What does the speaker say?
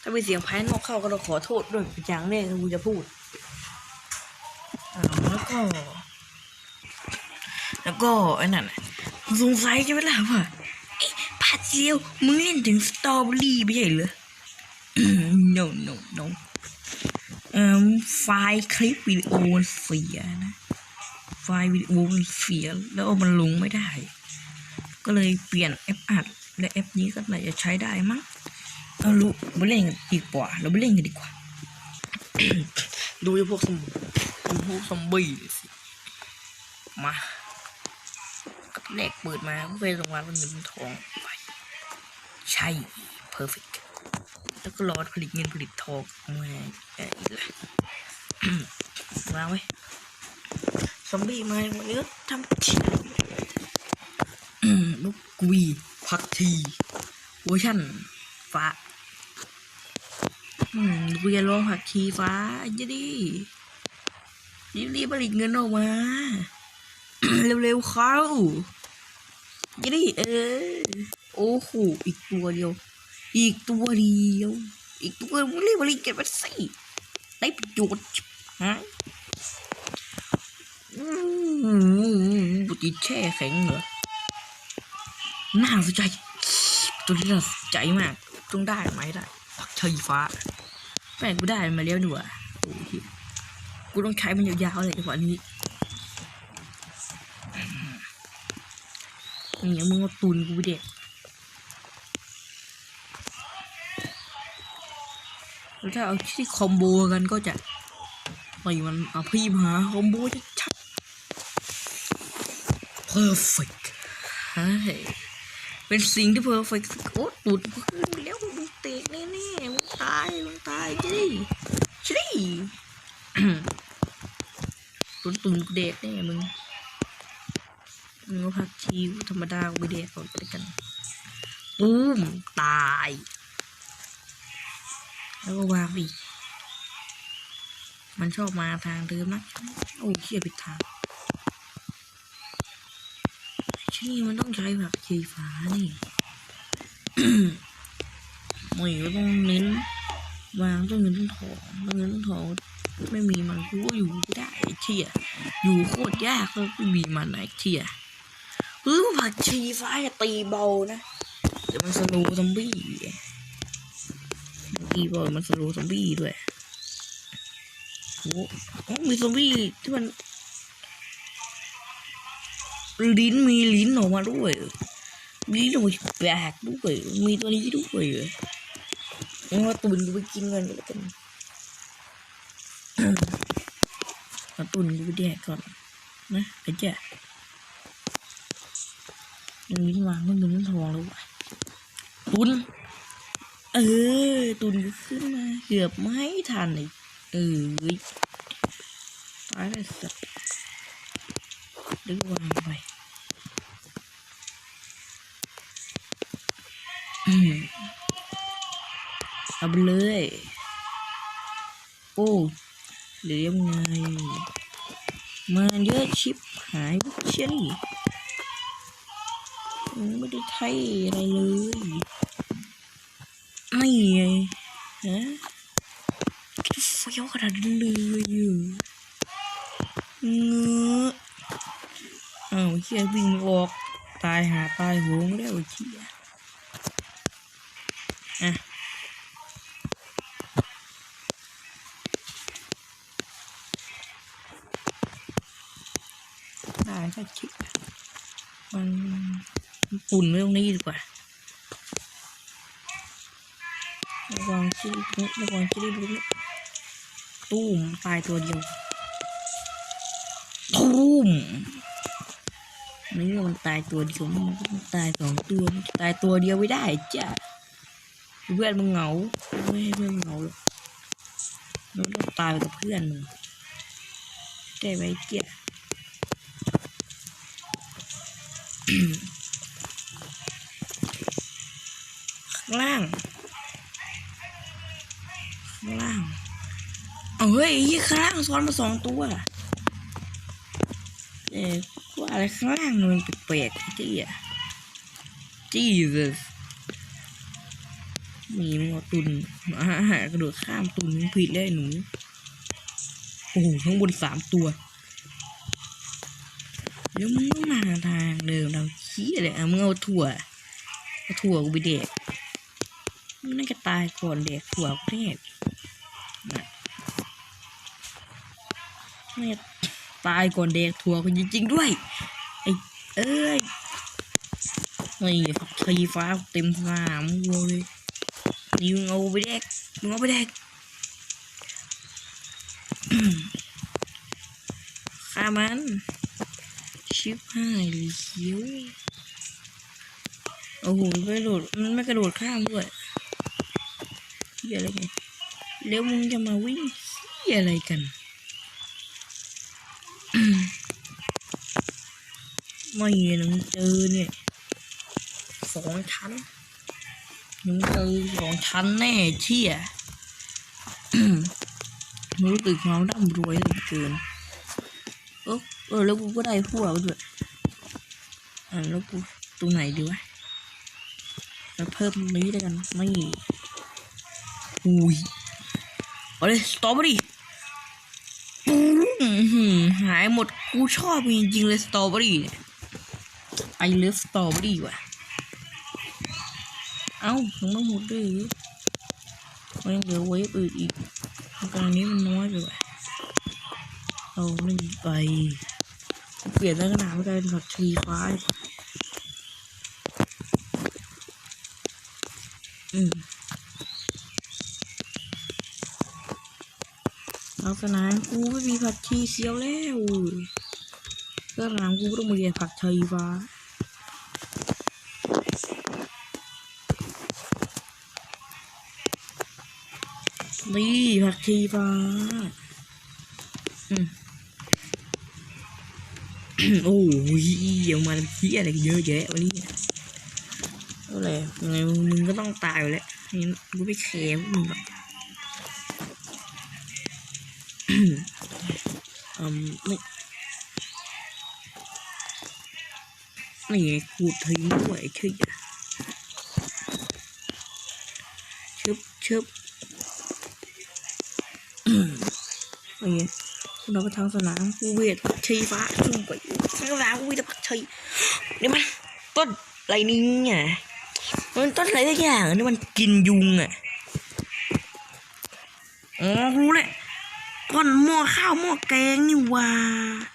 ถ้ามีเสียงภายนอกเข้าก็ต้องขอโทษด้วยอย่างแรกที่กูจะพูดแล้วก็ แล้วก็ไอ้นั่นสงสัยใช่ไหมล่ะว่าเอ๊ะพาเซียวมึงเล่นถึงสตรอเบอรี่ไม่ใช่เหรอ no no no เอ่อไฟล์คลิปวิดีโอมันเสียนะ ไฟล์วิดีโอมันเสียแล้วมันลงไม่ได้ ก็เลยเปลี่ยนแอปอัด และแอปนี้ก็น่าจะใช้ได้มั้งเอารู้มาเล่นกันดีกว่า เราไปเล่นกันดีกว่า ดูพวกสมดูพวกซอมบี้สิมาแรกเปิดมาก็เป็นรางวัลเงินทองไปใช่ perfect แล้วก็รอผลิตเงินผลิตทองมาเอ่ออีกละมาไว้ซอมบี้มาวันนี้ก็ทำชิอืมลูกกวี พักทีเวอร์ชันฟ้า อืมกูจะลองผักชีฟ้าจะดีรีบรีบผลิตเงินออกมา เร็วๆเข้าจะดีเออ โอ้โห อีกตัวเดียว อีกตัวเดียว อีกตัวมึงรีบผลิตเก็บมาสิได้ประโยชน์ฮะอืมบุตรแช่แข็งเหรอ น่าสนใจตัวนี้น่าสนใจมากต้องได้ไหมได้ผักชีฟ้าแม่กูได้มาแล้วดีกว่าโอ้ยกูต้องใช้มันยาวๆเลยจังหวะนี้เนี่ยมึงเอาตุนกูเด็กแล้วถ้าเอาที่คอมโบกันก็จะปล่อยมันเอาพี่มาคอมโบจะชัด perfect เฮ้ เป็นสิ่งที่ perfect โอ้ตุนกูขึ้นไปแล้วมึงเตะแน่ๆมึงตายมึงตายจิจิตุนตุนกูเด็กแน่มึงมึงก็พักชีวธรรมดากูไปเด็กก่อนก็แล้วกันปุ้มตาย แล้วก็วางอีกมันชอบมาทางเดิมนะโอ้ยเชี่ยผิดทางที่ นี่มันต้องใช้ผักชีฟ้านี่ไม่ก็ต้องเน้นวางต้นเงินต้นทองต้นเงินต้นทองไม่มีมันกูก็อยู่ไม่ได้ไอ้เชี่ยอยู่โคตรยากแล้วไม่มีมันไอ้เชี่ยเออผักชีฟ้าจะตีเบานะแต่มันสโลว์ซอมบี้ตีเบามันสโลว์ซอมบี้ด้วยโอ้โหมีซอมบี้ที่มัน ลิ้นมีลิ้นออกมาด้วยลิ้นออกมาแปลกด้วยมีตัวนี้ด้วยเองั้นว่าตุนกูไปกินเงินก็แล้วกันเอาตุนกูไปแดกก่อนนะไอ้เจ้ายังลิ้นวางต้องเป็นลิ้นทองแล้ววะตุนเออ ตุนก็ขึ้นมาเกือบไม่ทันเลยเออตายเลยสัตว์ ดึงวางไปอืมเอาไปเลย โอ้เหลือยังไงมาเยอะชิปหายเชี่ยนี่ไม่ได้ไทยอะไรเลยไม่ไงฮะเฟี้ยวขนาดนั้นเลยเหรอเงอะอ้าว เชี่ยวิ่งไม่ออก ตายหาตายโหงแล้วไอ้เชี่ยอะได้ก็คิดมันปุ่นไว้ตรงนี้ดีกว่าระวังชิลินี้ระวังชิลินี้ตู้มตายตัวเดียวตู้ม นี่มันตายตัวเดียวมันก็ตายสองตัวตายตัวเดียวไม่ได้จ้ะเพื่อนมึงเหงาไม่ให้เพื่อนเหงาหรอกมึงต้องตายไปกับเพื่อนมึงได้ไหมเกียข้างล่างข้างล่างเอาเฮ้ยไอ้เหี้ยข้างล่างซ้อนมาสองตัวเอ๊ะว่า อะไรข้างล่างมันแปลกๆที่อะ Jesus มีมอตุนอาหากระโดดข้ามตุนผิดเลยหนู โอ้โหข้างบนสามตัวเดี๋ยวมึงมาทางเดิมเราขี้อะไรอะมึงเอาถั่วเอาถั่วกูไปเด็กมึงน่าจะตายก่อนเด็กถั่วกูแรกน่ะน่าจะ ตายก่อนเด็กถั่วกูจริงๆด้วยไอ้เอ้ยนี่ฝักชีฟ้าเต็มสนามวัวเลยนี่มึงเอาไปแดกมึงเอาไปแดกฆ่ามัน ชิบหายเลยเขียวโอ้โหไม่กระโดดมันไม่กระโดดข้ามด้วยเฮียอะไรเนี่ยแล้วมึงจะมาวิ่งเฮียอะไรกัน ไม่หนังเจอเนี่ยสองชั้นหนังเจอสองชั้นแน่เชี่ยรู้สึกเราร่ำรวยเหลือเกินเออเออแล้วกูก็ได้พวกด้วยอ่าแล้วกูตรงไหนดีวะแล้วเพิ่มนี้แล้วยกันไม่อุ้ยเอาเลยสตรอเบอรี่ หายหมดกูชอบจริงๆเลยสตรอเบอรี่เนี่ยไอเลิฟสตรอเบอรี่ว่ะ เอ้ายังไม่หมดด้วยเหรอมันยังเหลือเวฟอื่นอีกตอนนี้มันน้อยไปว่ะเอาหนึ่ไป เปลี่ยนลักษณะไม่กลายเป็นผักชีฟ้าดีกว่าอืม ลักษณะกูไม่มีผักชีเสียวแล้วก็หลังกูต้องมาเรียนผักชีฟ้านี่ผักชีฟ้าอืมโอ้ยยังมาเพี้ยอะไรเยอะแยะวันนี้อาเลยยังไงมึงก็ต้องตายอยู่แล้วนี่กูไม่แคร์มึงหรอก อืมไม่นี่ไงขูดทิ้งด้วยไอ้ขี้ยชึบชึบอะไรเงี้ยคุณเอาไปทางสนามกูเวทผั ก้นามกูเวทผักชีนี่มันต้นอนหม้อข้าวหม้อแกงนี่ว่า